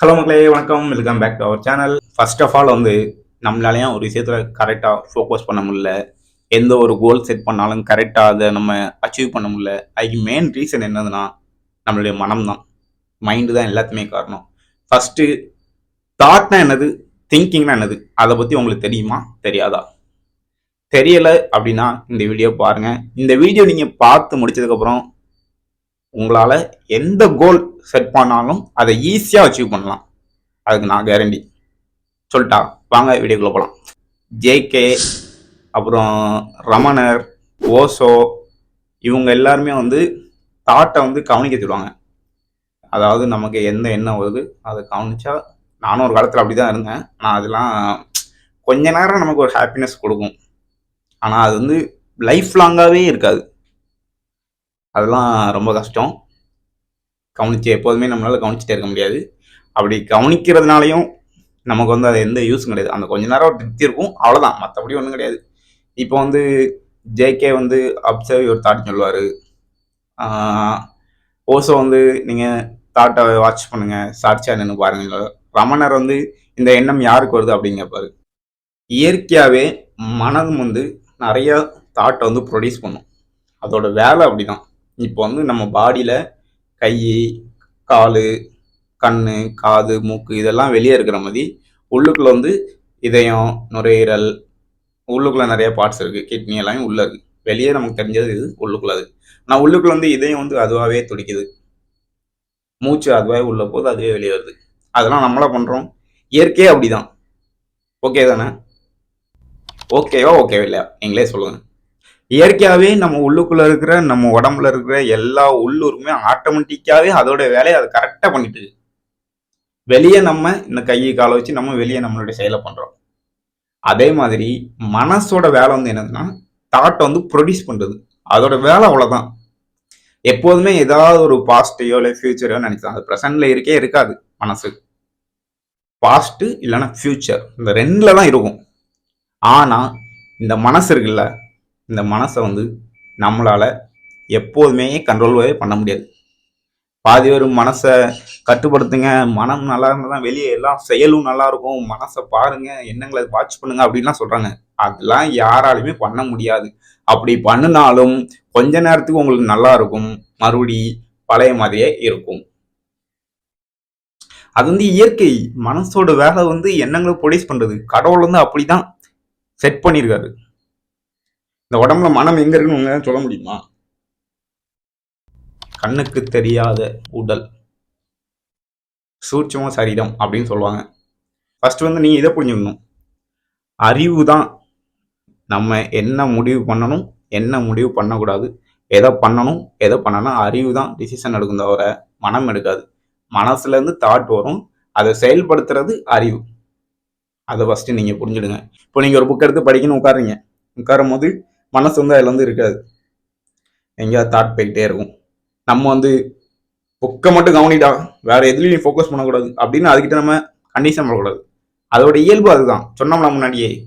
Hello மக்களே வணக்கம். Welcome back to our channel first of all வந்து நம்மளாலையும் ஒரு விஷயத்தில் கரெக்டாக ஃபோக்கஸ் பண்ண முடியல. எந்த ஒரு கோல் செட் பண்ணாலும் கரெக்டாக அதை நம்ம அச்சீவ் பண்ண முடியல. அதுக்கு மெயின் ரீசன் என்னதுன்னா நம்மளுடைய மனம் தான் மைண்டு தான் எல்லாத்துமே காரணம். ஃபஸ்ட்டு தாட்னா என்னது? திங்கிங்னா என்னது? அதை பற்றி உங்களுக்கு தெரியுமா? தெரியாதா? தெரியலை அப்படின்னா இந்த வீடியோ பாருங்கள் இந்த வீடியோ நீங்கள் பார்த்து முடிச்சதுக்கப்புறம் உங்களால் எந்த கோல் செட் பண்ணாலும் அதை ஈஸியாக அச்சீவ் பண்ணலாம். அதுக்கு நான் கேரண்டி சொல்லிட்டா வாங்க வீடியோக்குள்ளே போகலாம் ஜேகே அப்புறம் ரமணர் ஓசோ இவங்க எல்லாருமே வந்து தாட்டை வந்து கவனிக்க சொல்லுவாங்க. அதாவது நமக்கு எந்த எண்ணம் வருது அதை கவனிச்சா நானும் ஒரு காலத்தில் அப்படி தான் இருந்தேன். ஆனால் அதெல்லாம் கொஞ்ச நேரம் நமக்கு ஒரு ஹாப்பினஸ் கொடுக்கும். ஆனால் அது வந்து லைஃப் லாங்காகவே இருக்காது. அதெல்லாம் ரொம்ப கஷ்டம். கவனிச்சு எப்போதுமே நம்மளால கவனிச்சுட்டே இருக்க முடியாது. அப்படி கவனிக்கிறதுனாலையும் நமக்கு வந்து அது எந்த யூஸும் கிடையாது. அந்த கொஞ்ச நேரம் திருப்தி இருக்கும். அவ்வளோதான் மற்றபடி ஒன்றும் கிடையாது. இப்போ வந்து ஜேகே வந்து அப்சர்வ் ஒரு தாட் சொல்லுவார். ஓசோ வந்து நீங்கள் தாட்டை வாட்ச் பண்ணுங்கள் சாட்சியாக நின்று பாருங்க. ரமணர் வந்து இந்த எண்ணம் யாருக்கு வருது அப்படின்னு கேட்பாரு இயற்கையாகவே மனம் வந்து நிறைய தாட்டை வந்து ப்ரொடியூஸ் பண்ணும். அதோட வேலை அப்படிதான். இப்போ வந்து நம்ம பாடியில் கை கால் கண் காது மூக்கு இதெல்லாம் வெளியே இருக்கிற மாதிரி உள்ளுக்குள்ள வந்து இதயம் நுரையீரல் உள்ளுக்குள்ள நிறைய பார்ட்ஸ் இருக்குது கிட்னி எல்லாமே உள்ள இருக்குது வெளியே நமக்கு தெரிஞ்சது இது உள்ளுக்குள்ளே அது. ஆனால் உள்ளுக்குள்ள வந்து இதயம் வந்து அதுவாகவே துடிக்குது. மூச்சு அதுவாகவே உள்ள போது அதுவே வெளியே வருது. அதெல்லாம் நம்மளா பண்ணுறோம் இயற்கையே அப்படிதான். ஓகே தானே? ஓகேவா ஓகே இல்லையா? நீங்களே சொல்லுங்கள் இயற்கையாகவே நம்ம உள்ளுக்குள்ளே இருக்கிற நம்ம உடம்புல இருக்கிற எல்லா உள்ளூருமே ஆட்டோமேட்டிக்காகவே அதோட வேலையை அதை கரெக்டாக பண்ணிட்டு வெளியே நம்ம இந்த கையை காலை வச்சு நம்ம வெளியே நம்மளுடைய செயலை பண்ணுறோம் அதே மாதிரி மனசோட வேலை வந்து என்னதுன்னா தாட்டை வந்து ப்ரொடியூஸ் பண்ணுறது அதோட வேலை அவ்வளோதான் எப்போதுமே ஏதாவது ஒரு பாஸ்டையோ இல்லை ஃபியூச்சரையோ நினைச்சா அது ப்ரெசன்ட்ல இருக்கே இருக்காது மனசு. பாஸ்ட்டு இல்லைன்னா ஃப்யூச்சர் இந்த ரெண்டில் தான் இருக்கும். ஆனால் இந்த மனசு இருக்குல்ல இந்த மனசை வந்து நம்மளால் எப்போதுமே கண்ட்ரோல்வே பண்ண முடியாது. பாதி பேர் மனசை கட்டுப்படுத்துங்க மனம் நல்லா இருந்தால் தான் வெளியே எல்லாம் செயலும் நல்லா இருக்கும். மனசை பாருங்க எண்ணங்களை வாட்ச் பண்ணுங்க அப்படின்லாம் சொல்கிறாங்க அதெல்லாம் யாராலுமே பண்ண முடியாது. அப்படி பண்ணினாலும் கொஞ்ச நேரத்துக்கு உங்களுக்கு நல்லா இருக்கும். மறுபடி பழைய மாதிரியே இருக்கும். அது வந்து இயற்கை. மனசோட வேலை வந்து எண்ணங்களை ப்ரொடியூஸ் பண்ணுறது கடவுள் வந்து அப்படிதான் செட் பண்ணியிருக்காரு இந்த உடம்புல மனம் எங்க இருக்குன்னு உங்களால சொல்ல முடியுமா? கண்ணுக்கு தெரியாத உடல். சூட்சம சரீரம் அப்படின்னு சொல்லுவாங்க. ஃபர்ஸ்ட் வந்து நீங்க இதை புரிஞ்சுக்கணும். அறிவு தான் நம்ம என்ன முடிவு பண்ணணும் என்ன முடிவு பண்ணக்கூடாது எதை பண்ணணும் எதை பண்ணணும் அறிவு தான் டிசிஷன் எடுக்கும் தவிர மனம் எடுக்காது. மனசுல இருந்து தாட் வரும். அதை செயல்படுத்துறது அறிவு. அதை ஃபர்ஸ்ட் நீங்க புரிஞ்சுடுங்க. இப்போ நீங்க ஒரு புக் எடுத்து படிக்கணும் உட்காருங்க உட்காரும் போது மனசு வந்து அதில் வந்து இருக்காது. எங்கேயாவது தாட் போய்கிட்டே இருக்கும். நம்ம வந்து புக்கை மட்டும் கவனிடா வேற எதுலையும் ஃபோக்கஸ் பண்ணக்கூடாது. அப்படின்னு அதுக்கிட்ட நம்ம கண்டிஷன் பண்ணக்கூடாது. அதோட இயல்பு அதுதான். சொன்னோம்ல முன்னாடியே.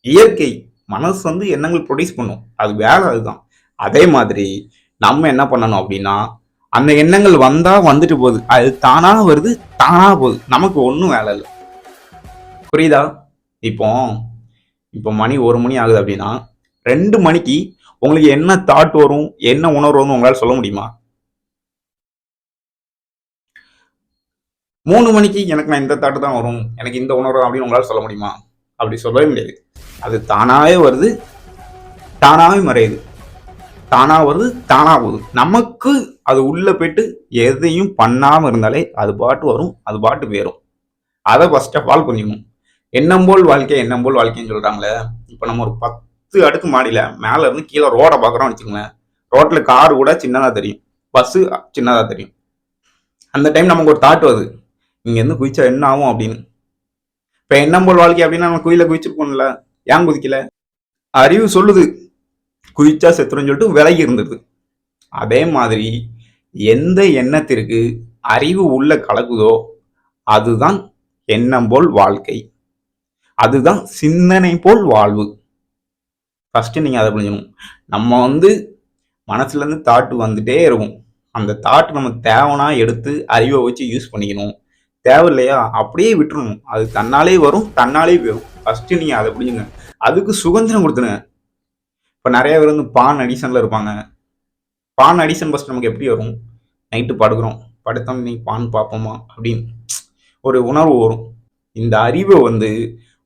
இயற்கை மனசு வந்து எண்ணங்கள் ப்ரொடியூஸ் பண்ணும். அது வேலை அதுதான். அதே மாதிரி நம்ம என்ன பண்ணணும் அப்படின்னா அந்த எண்ணங்கள் வந்தா வந்துட்டு போகுது. அது தானா வருது தானா போகுது. நமக்கு ஒன்றும் வேலை இல்லை. புரியுதா? இப்போ இப்போ மணி ஒரு மணி ஆகுது அப்படின்னா ரெண்டு மணிக்கு உங்களுக்கு என்ன தாட் வரும் என்ன உணர்வு வரும் உங்களால் சொல்ல முடியுமா? மூணு மணிக்கு எனக்கு நான் இந்த தாட்டு தான் வரும் எனக்கு இந்த உணர்வு அப்படின்னு உங்களால் சொல்ல முடியுமா? அப்படி சொல்லவே முடியாது. அது தானாவே வருது தானாவே மறையுது. தானா வருது தானா போகுது. நமக்கு அது உள்ள போயிட்டு எதையும் பண்ணாம இருந்தாலே அது பாட்டு வரும் அது பாட்டு போயிடும் அதை ஃபர்ஸ்ட் ஆஃப் ஆல் புரிஞ்சுக்கணும். எண்ணம் போல் வாழ்க்கை எண்ணம் போல் வாழ்க்கைன்னு சொல்றாங்களே இப்போ நம்ம ஒரு பத்து அடுக்கு மாடியில மேல இருந்து கீழே ரோட பாக்குறோம் வச்சுக்கோங்களேன். ரோட்ல கார் கூட சின்னதா தெரியும். பஸ் சின்னதா தெரியும். அந்த டைம் நமக்கு ஒரு தாட் வருது. இங்க இருந்து குதிச்சா என்ன ஆகும் அப்படின்னு. இப்ப எண்ணம் போல் வாழ்க்கை அப்படின்னா நம்ம குயில குதிச்சிருப்போம்ல ஏன் குதிக்கல? அறிவு சொல்லுது. குதிச்சா செத்துருன்னு சொல்லிட்டு விலகி இருந்தது அதே மாதிரி எந்த எண்ணத்திற்கு அறிவு உள்ள கலக்குதோ அதுதான் எண்ணம் போல் வாழ்க்கை. அதுதான் சிந்தனை போல் வாழ்வு. ஃபஸ்ட்டு நீங்கள் அதை புரிஞ்சுக்கணும். நம்ம வந்து மனசுலேருந்து தாட்டு தாட் வந்துட்டே இருக்கும். அந்த தாட் நம்ம தேவைனா எடுத்து அறிவை வச்சு யூஸ் பண்ணிக்கணும். தேவையில்லையா? அப்படியே விட்டுறணும். அது தன்னாலே வரும் தன்னாலே போயிடும் ஃபஸ்ட்டு நீங்கள் அதை புரிஞ்சுங்க அதுக்கு சுதந்திரம் கொடுத்துருங்க இப்போ நிறைய பேர் வந்து பான் அடிஷனில் இருப்பாங்க. பான் அடிஷன் ஃபஸ்ட் நமக்கு எப்படி வரும்? நைட்டு படுக்கிறோம். படுத்தோம் நீங்கள் பான் பார்ப்போமா? அப்படின்னு. ஒரு உணர்வு வரும். இந்த அறிவை வந்து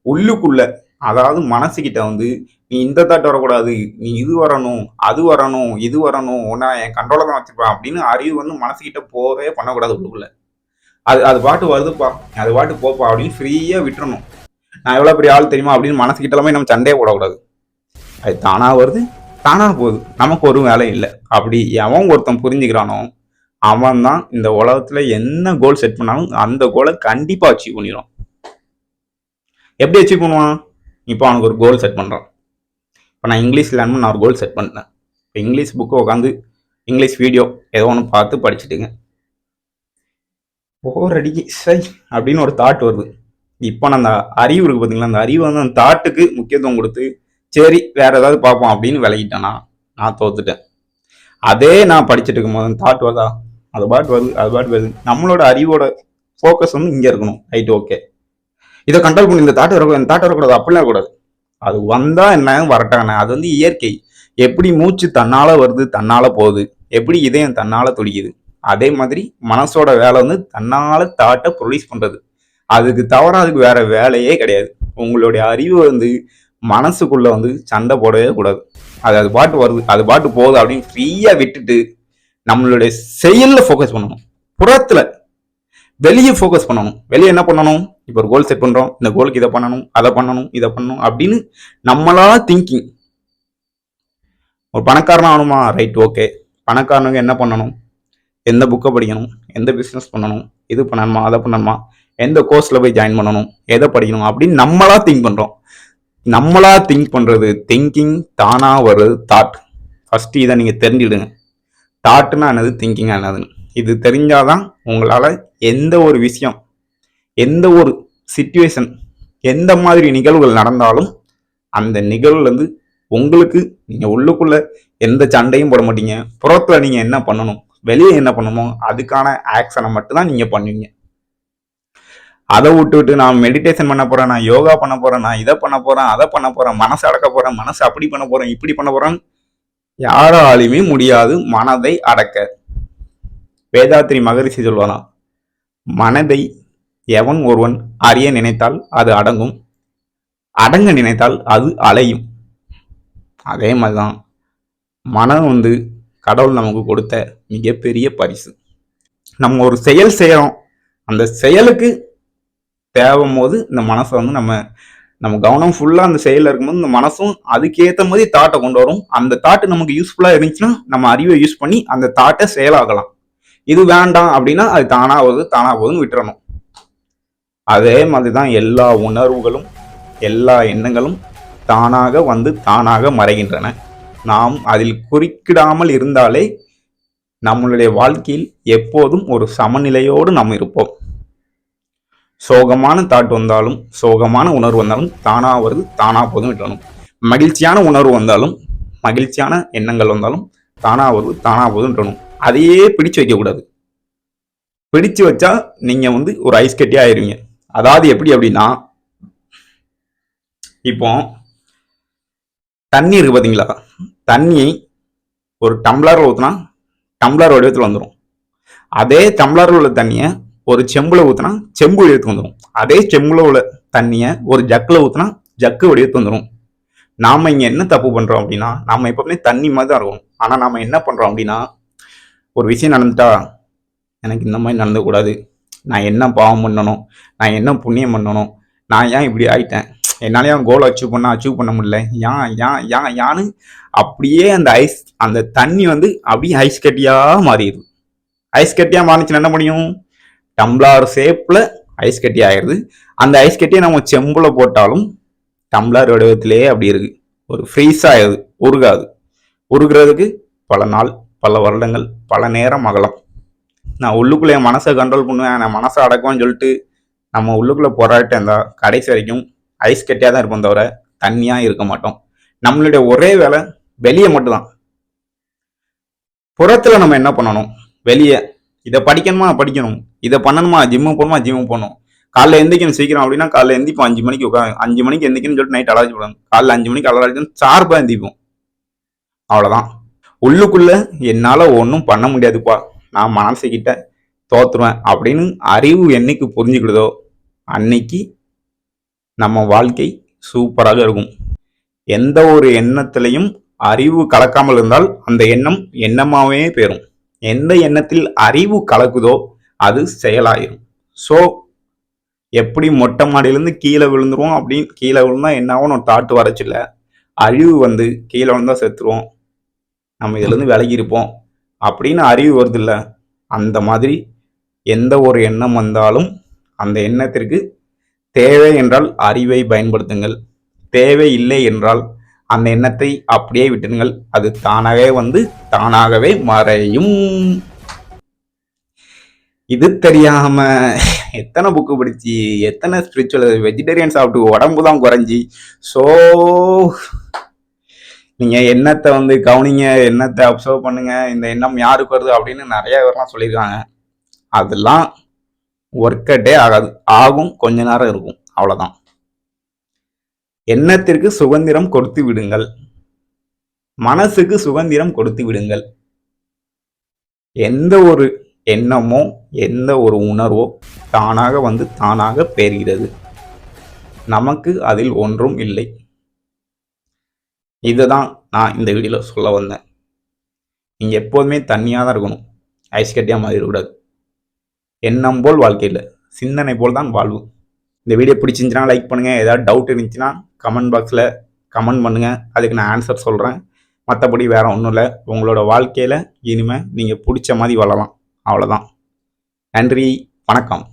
உள்ளுக்குள்ளே அதாவது மனசுக்கிட்ட வந்து நீ இந்த தாட் வரக்கூடாது. நீ இது வரணும் அது வரணும் இது வரணும் உன்னை என் கண்ட்ரோல தான் வச்சுப்பேன் அப்படின்னு அறிவு வந்து மனசுக்கிட்ட போவே பண்ணக்கூடாது உள்ளுக்குள்ள. அது அது பாட்டு வருதுப்பா அது பாட்டு போப்பா அப்படின்னு ஃப்ரீயாக விட்டுறணும். நான் எவ்வளோ பெரிய ஆள் தெரியுமா அப்படின்னு மனசுக்கிட்ட எல்லாமே நம்ம சண்டையே போடக்கூடாது. அது தானாக வருது? தானாக போகுது. நமக்கு ஒரு வேலை இல்லை. அப்படி எவன் ஒருத்தன் புரிஞ்சுக்கிறானோ அவன் தான் இந்த உலகத்தில் என்ன கோல் செட் பண்ணாலும் அந்த கோலை கண்டிப்பாக அச்சீவ் பண்ணிடும் எப்படி அச்சீவ் பண்ணுவான்? இப்போ அவனுக்கு ஒரு கோல் செட் பண்ணுறான் இப்போ நான் இங்கிலீஷ் லேர்ன் நான் ஒரு கோல் செட் பண்ணேன் இப்போ இங்கிலீஷ் புக்கு உட்காந்து இங்கிலீஷ் வீடியோ ஏதோ ஒன்று பார்த்து படிச்சுட்டுங்க. போர் அடிக்கு சை அப்படின்னு ஒரு தாட் வருது. இப்போ நான் அந்த அறிவு இருக்குது பார்த்தீங்களா அந்த அறிவு வந்து அந்த தாட்டுக்கு முக்கியத்துவம் கொடுத்து சரி வேற ஏதாவது பார்ப்போம் அப்படின்னு விலகிட்டேனா நான் தோத்துட்டேன். அதே நான் படிச்சுட்டு இருக்கும்போது அந்த தாட் வருதா? அது பாட்டு வருது அது பாட்டு வருது. நம்மளோட அறிவோட ஃபோக்கஸ் வந்து இங்கே இருக்கணும். ரைட் ஓகே இதை கண்ட்ரோல் பண்ணி இந்த தாட் வரக்கூடாது இந்த தாட் வரக்கூடாது அப்படிலாம் இருக்கக்கூடாது. அது வந்தால் என்ன வரட்டானே? அது வந்து இயற்கை. எப்படி மூச்சு தன்னால வருது தன்னால் போகுது. எப்படி இதயம் தன்னால் துடிக்குது. அதே மாதிரி மனசோட வேலை வந்து தன்னால் தாட்டை ப்ரொடியூஸ் பண்ணுறது அதுக்கு தவிர அதுக்கு வேற வேலையே கிடையாது. உங்களுடைய அறிவு வந்து மனசுக்குள்ளே வந்து சண்டை போடவே கூடாது. அது அது பாட்டு வருது அது பாட்டு போகுது அப்படின்னு ஃப்ரீயாக விட்டுட்டு நம்மளுடைய செயலில் ஃபோக்கஸ் பண்ணணும். புறத்தில் வெளியே ஃபோக்கஸ் பண்ணணும். வெளியே என்ன பண்ணணும்? இப்போ ஒரு கோல் செட் பண்ணுறோம் இந்த கோலுக்கு இதை பண்ணணும் அதை பண்ணணும் இதை பண்ணணும் அப்படின்னு நம்மளா திங்கிங் ஒரு பணக்காரன் ஆகணுமா? ரைட் ஓகே பணக்காரனுக்கு என்ன பண்ணணும்? எந்த புக்கை படிக்கணும்? எந்த பிஸ்னஸ் பண்ணணும்? இது பண்ணணுமா? அதை பண்ணணுமா? எந்த கோர்ஸில் போய் ஜாயின் பண்ணணும்? எதை படிக்கணும்? அப்படின்னு நம்மளா திங்க் பண்ணுறோம் நம்மளா திங்க் பண்ணுறது திங்கிங் தானாக வருது தாட் ஃபஸ்ட்டு இதை நீங்கள் தெரிஞ்சிடுங்க தாட்டுன்னா என்னது? திங்கிங் என்னதுன்னு. இது தெரிஞ்சாதான் உங்களால் எந்த ஒரு விஷயம் எந்த ஒரு சுச்சுவேஷன் எந்த மாதிரி நிகழ்வுகள் நடந்தாலும் அந்த நிகழ்வுலேருந்து உங்களுக்கு நீங்கள் உள்ளுக்குள்ளே எந்த சண்டையும் போட மாட்டீங்க. புறத்தில் நீங்கள் என்ன பண்ணணும் வெளியே என்ன பண்ணணுமோ அதுக்கான ஆக்ஷனை மட்டும்தான் நீங்கள் பண்ணுவீங்க. அதை விட்டு விட்டு நான் மெடிடேஷன் பண்ண போகிறேன் நான் யோகா பண்ண போகிறேன் நான் இதை பண்ண போகிறேன் அதை பண்ண போகிறேன் மனசு அடக்க போகிறேன் மனசு அப்படி பண்ண போகிறேன் இப்படி பண்ண போகிறேன் யாராலையுமே முடியாது மனதை அடக்க. வேதாத்திரி மகரிஷி சொல்வானா மனதை எவன் ஒருவன் அறிய நினைத்தால் அது அடங்கும். அடங்க நினைத்தால் அது அலையும். அதே மாதிரிதான் மனம் வந்து கடவுள் நமக்கு கொடுத்த மிகப்பெரிய பரிசு. நம்ம ஒரு செயல் செய்கிறோம் அந்த செயலுக்கு தேவும் போது இந்த மனசை வந்து நம்ம நம்ம கவனம் ஃபுல்லாக அந்த செயலில் இருக்கும்போது இந்த மனசும் அதுக்கேற்ற மாதிரி தாட்டை கொண்டு வரும். அந்த தாட்டு நமக்கு யூஸ்ஃபுல்லாக இருந்துச்சுன்னா நம்ம அறிவை யூஸ் பண்ணி அந்த தாட்டை செயலாகலாம் இது வேண்டாம் அப்படின்னா அது தானா போகுது தானா போகுதுன்னு விட்டுறணும். அதே மாதிரி தான் எல்லா உணர்வுகளும் எல்லா எண்ணங்களும் தானாக வந்து தானாக மறைகின்றன. நாம் அதில் குறுக்கிடாமல் இருந்தாலே நம்மளுடைய வாழ்க்கையில் எப்போதும் ஒரு சமநிலையோடு நாம் இருப்போம். சோகமான தாட் வந்தாலும் சோகமான உணர்வு வந்தாலும் தானா வருது தானா போதும் விட்டணும் மகிழ்ச்சியான உணர்வு வந்தாலும் மகிழ்ச்சியான எண்ணங்கள் வந்தாலும் தானா வருது தானா போதும் விட்டணும் அதையே பிடிச்சு வைக்கக்கூடாது பிடிச்சு வச்சா நீங்கள் வந்து ஒரு ஐஸ் கட்டி ஆயிருவீங்க. அதாவது எப்படி அப்படின்னா இப்போ தண்ணி இருக்கு பார்த்தீங்களா தண்ணியை ஒரு டம்ளரில் ஊற்றுனா டம்ளர் வடிவத்தில் வந்துடும் அதே டம்ளரில் உள்ள தண்ணியை ஒரு செம்புல ஊற்றுனா செம்பு வடிவத்துக்கு வந்துடும் அதே செம்புல உள்ள தண்ணியை ஒரு ஜக்கில் ஊற்றுனா ஜக்கு வடிவத்துக்கு வந்துடும் நாம் இங்கே என்ன தப்பு பண்ணுறோம் அப்படின்னா நாம் எப்பவுமே தண்ணி மாதிரி தான் இருக்கும் ஆனால் நாம் என்ன பண்ணுறோம் அப்படின்னா ஒரு விஷயம் நடந்துட்டா எனக்கு இந்த மாதிரி நடந்துக்கூடாது நான் என்ன பாவம் பண்ணணும் நான் என்ன புண்ணியம் பண்ணணும் நான் ஏன் இப்படி ஆயிட்டேன்? என்னாலே அவன் கோலை அச்சீவ் பண்ண அச்சீவ் பண்ண முடியல. ஏன் ஏன் ஏன் யான்னு அப்படியே அந்த ஐஸ் அந்த தண்ணி வந்து அப்படியே ஐஸ் கட்டியாக மாறிடுது. ஐஸ் கட்டியாக மாறிச்சுன்னா என்ன முடியும் டம்ளார் ஷேப்பில் ஐஸ் கட்டி ஆயிடுது. அந்த ஐஸ் கட்டியை நம்ம செம்பில் போட்டாலும் டம்ளார் வடிவத்திலேயே அப்படி இருக்குது ஒரு ஃப்ரீஸ் ஆயிடுது உருகாது. உருகிறதுக்கு பல நாள் பல வருடங்கள் பல நேரம் அகலம். நான் உள்ளுக்குள்ளே என் மனசை கண்ட்ரோல் பண்ணுவேன் நான் மனசை அடக்கும்னு சொல்லிட்டு நம்ம உள்ளுக்குள்ளே போராட்டம் தான் கடைசி வரைக்கும் ஐஸ் கட்டியாக தான் இருப்போம் தவிர தண்ணியா இருக்க மாட்டோம். நம்மளுடைய ஒரே வேலை வெளியே மட்டும்தான். புறத்துல நம்ம என்ன பண்ணணும்? வெளியே. இதை படிக்கணுமா? படிக்கணும். இதை பண்ணணுமா? ஜிம்மு போகணுமா? ஜிம்மு போகணும். காலைல எந்திரிக்கணும் சீக்கிரம் அப்படின்னா காலைல எந்திப்போம் அஞ்சு மணிக்கு உட்காந்து அஞ்சு மணிக்கு எந்திரிக்கணும்னு சொல்லிட்டு நைட் அலாஜ் போடணும் காலைல அஞ்சு மணிக்கு அலாஜ் சார்பாக எந்திப்போம் அவ்வளோதான் உள்ளுக்குள்ள என்னால் ஒன்றும் பண்ண முடியாதுப்பா. நான் மனசுக்கிட்ட தோத்துருவேன். அப்படின்னு அறிவு என்னைக்கு புரிஞ்சுக்கிடுதோ அன்னைக்கு நம்ம வாழ்க்கை சூப்பராக இருக்கும். எந்த ஒரு எண்ணத்திலையும் அறிவு கலக்காமல் இருந்தால் அந்த எண்ணம் எண்ணமாகவே பெறும் எந்த எண்ணத்தில் அறிவு கலக்குதோ அது செயலாயிரும். ஸோ எப்படி மொட்டை மாடியிலேருந்து கீழே விழுந்துருவோம் அப்படின்னு கீழே விழுந்தா என்ன ஆகும் தாட்டு வரச்சில்ல. அழிவு வந்து கீழே விழுந்தா செத்துருவோம். நம்ம இதுலேருந்து விலகி இருப்போம் அப்படின்னு அறிவு வருது இல்ல அந்த மாதிரி எந்த ஒரு எண்ணம் வந்தாலும் அந்த எண்ணத்திற்கு தேவை என்றால் அறிவை பயன்படுத்துங்கள். தேவை இல்லை என்றால் அந்த எண்ணத்தை அப்படியே விட்டுருங்கள் அது தானாகவே வந்து தானாகவே மறையும். இது தெரியாம எத்தனை புக்கு படிச்சு எத்தனை ஸ்பிரிச்சுவல் வெஜிடேரியன் சாப்பிட்டு உடம்பு தான் குறைஞ்சி. ஸோ நீங்க எண்ணத்தை வந்து கவனிங்க எண்ணத்தை அப்சர்வ் பண்ணுங்க இந்த எண்ணம் யாருக்கு வருது அப்படின்னு நிறைய பேர்லாம் சொல்லியிருக்காங்க. அதெல்லாம் ஒர்க் அவுட்டே ஆகாது. ஆகும் கொஞ்ச நேரம் இருக்கும். அவ்வளோதான் எண்ணத்திற்கு சுதந்திரம் கொடுத்து விடுங்கள். மனசுக்கு சுதந்திரம் கொடுத்து விடுங்கள். எந்த ஒரு எண்ணமோ எந்த ஒரு உணர்வோ தானாக வந்து தானாக பெறுகிறது நமக்கு அதில் ஒன்றும் இல்லை. இதுதான் நான் இந்த வீடியோவில் சொல்ல வந்தேன். நீங்கள் எப்போதுமே தண்ணியாக தான் இருக்கணும். ஐஸ் கட்டியாக மாதிரி இருக்கக்கூடாது. எண்ணம் போல் வாழ்க்கையில் சிந்தனை போல் தான் வாழ்வு. இந்த வீடியோ பிடிச்சிருந்துச்சுன்னா லைக் பண்ணுங்கள் ஏதாவது டவுட் இருந்துச்சுன்னா கமெண்ட் பாக்ஸில் கமெண்ட் பண்ணுங்கள் அதுக்கு நான் ஆன்சர் சொல்கிறேன் மற்றபடி வேறு ஒன்றும் இல்லை. உங்களோட வாழ்க்கையில் இனிமேல் நீங்கள் பிடிச்ச மாதிரி வாழலாம். அவ்வளோதான் நன்றி. வணக்கம்.